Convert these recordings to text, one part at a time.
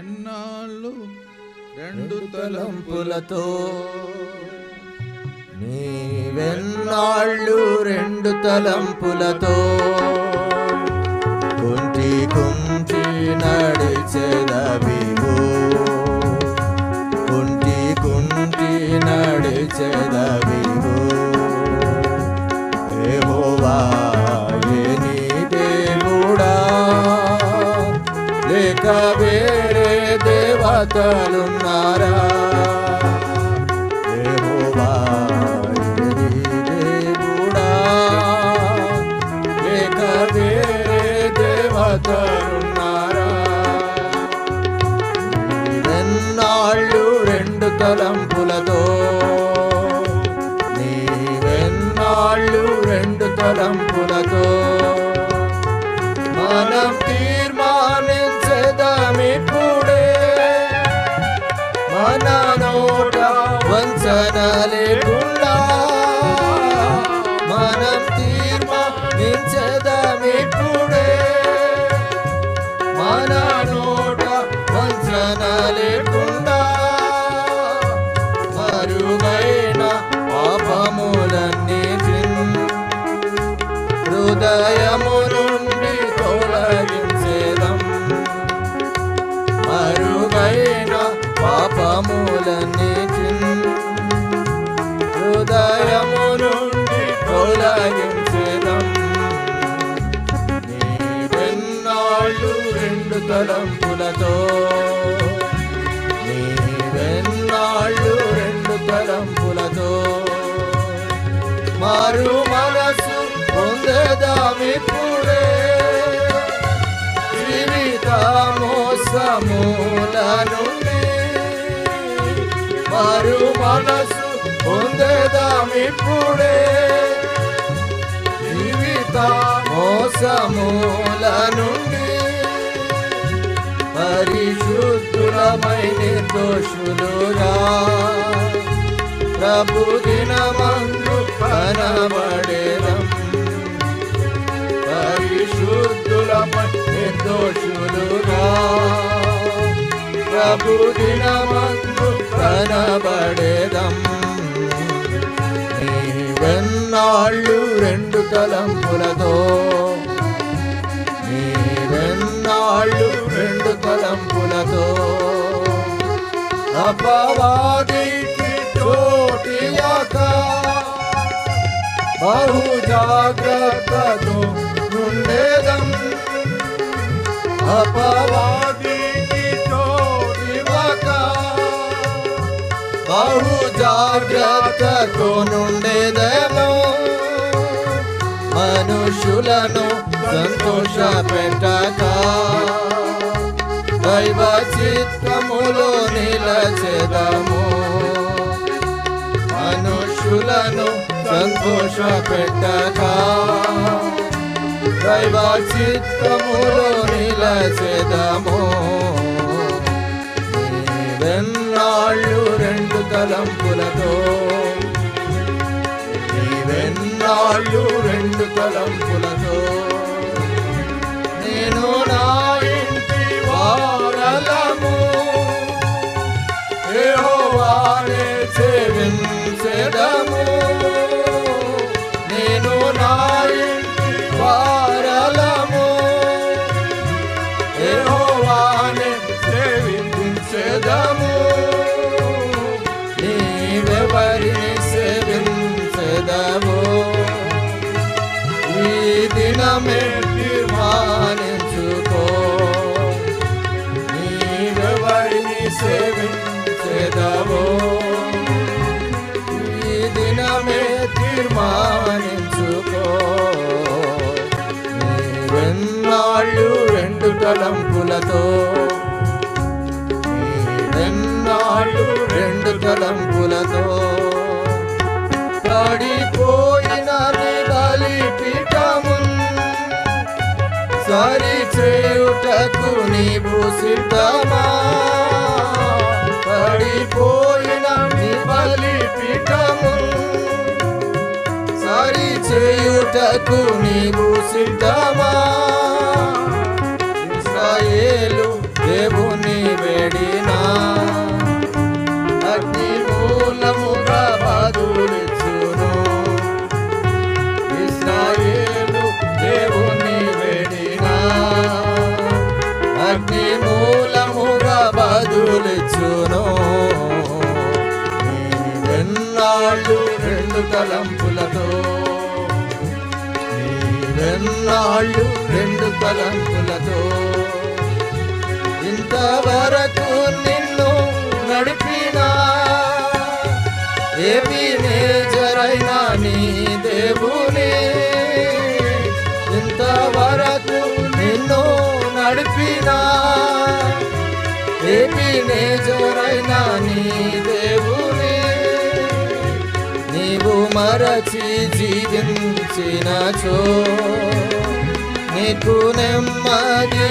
నీవెన్నాళ్ళు రెండు తలంపుల తలంపులతో? నీవెన్నాళ్ళు రెండు తలంపులతో? కుంటి కుంటి నడిచెదవివు? కుంటి కుంటి నడిచెదవివు లేక వేరే దేవతలున్నారా? యెహోవా నీ దేవుడా? రెండు తలంపులతో నీవెన్నాళ్ళు రెండు తలంపులతో నోట వంచన లేకుండా మరుగైన పాపములన్నీ తలంపులతో. నీవెన్నాళ్ళు రెండు తలంపులతో. మారు మనసు పొందేదామిప్పుడే జీవితము సమూల నుండి మారు మనసు పొందేదామిప్పుడే జీవిత మోసమూల నిర్దోషులురా. ప్రభు దినమందు కనబడేదం. పరిశుద్ధులమై నిర్దోషులురా. ప్రభు దినమందు కనబడేదం. నీవెన్నాళ్ళు రెండు తలంపులతో. నీవెన్నాళ్ళు రెండు తలంపులతో. అపవాదికి చోటియాక బహు జాగ్రత్తతో నుండేదం అపవాదికి చోటివాక బహు జాగ్రత్తతో నుండేదేమో మనుషులను సంతోష పెట్టక నిలచెదము. మనుషులను సంతోష పెట్టక దైవ చిత్తములో నిలచెదము. వెన్నాళ్ళు రెండు తలంపులతో. వెన్నాళ్ళు రెండు తలంపులతో. నేను నా తలంపులతో నీవెన్నాళ్ళు రెండు తలంపులతో పడిపోయిన నీ బలిపీఠమున్ సరి చేయుటకు నీవు సిద్ధమా? పడిపోయిన బలి పీఠము సరి చేయుటకు నీవు సిద్ధమా? అగ్ని మూలముగా బదులిచ్చును. నీవెన్నాళ్ళు రెండు తలంపులతో నీవెన్నాళ్ళు రెండు తలంపులతో. నడిపినా ఏమి మేజరైనా నీ దేవుని నీవు మరచి జీవించినచో నీకు నెమ్మది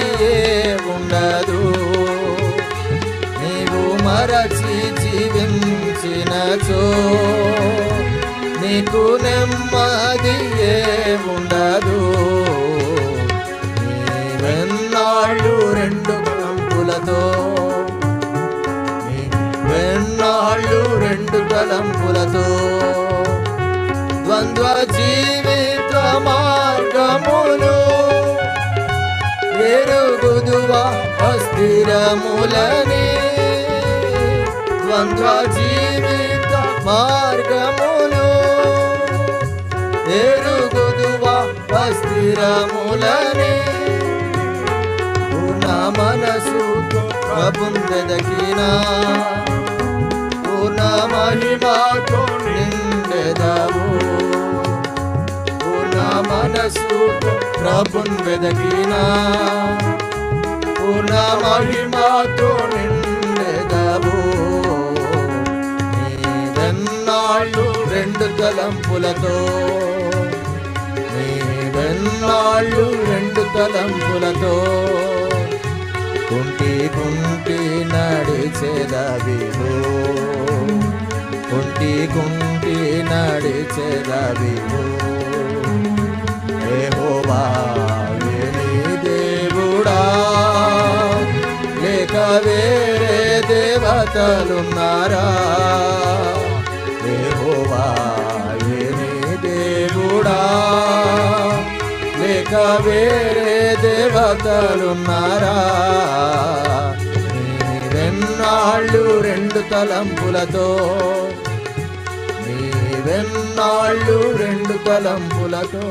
ఉండదు. నీవు మరచి జీవించినచో నీకు నెమ్మది ఉండదు వెన్నాళ్ళు రెండు తలంపులతో వెన్నాళ్ళు రెండు తలంపులతో ద్వంద్వ జీవిత మార్గములు ఎరుగుదువా అస్థిరములని. ద్వంద్వ జీవిత మార్గములు ఎరుగుదువా అస్థిరములని. మనసు మనసుతో ప్రభున్ పూర్ణ మహిమాతో నిండెదవు పూర్ణ మనసు ప్రభున్ వెదకినా పూర్ణ మహిమాతో నిండెదవు నీవెన్నాళ్ళు రెండు తలంపులతో. నీవెన్నాళ్ళు రెండు తలంపులతో. కుంటి కుంటి నడిచెదవివు కుంటి కుంటి నడిచెదవివు యెహోవా నీ దేవుడా లేక వేరే దేవతలున్నారా లేక వేరే దేవతలున్నారా నీవెన్నాళ్ళు రెండు తలంపులతో నీవెన్నాళ్ళు రెండు తలంపులతో?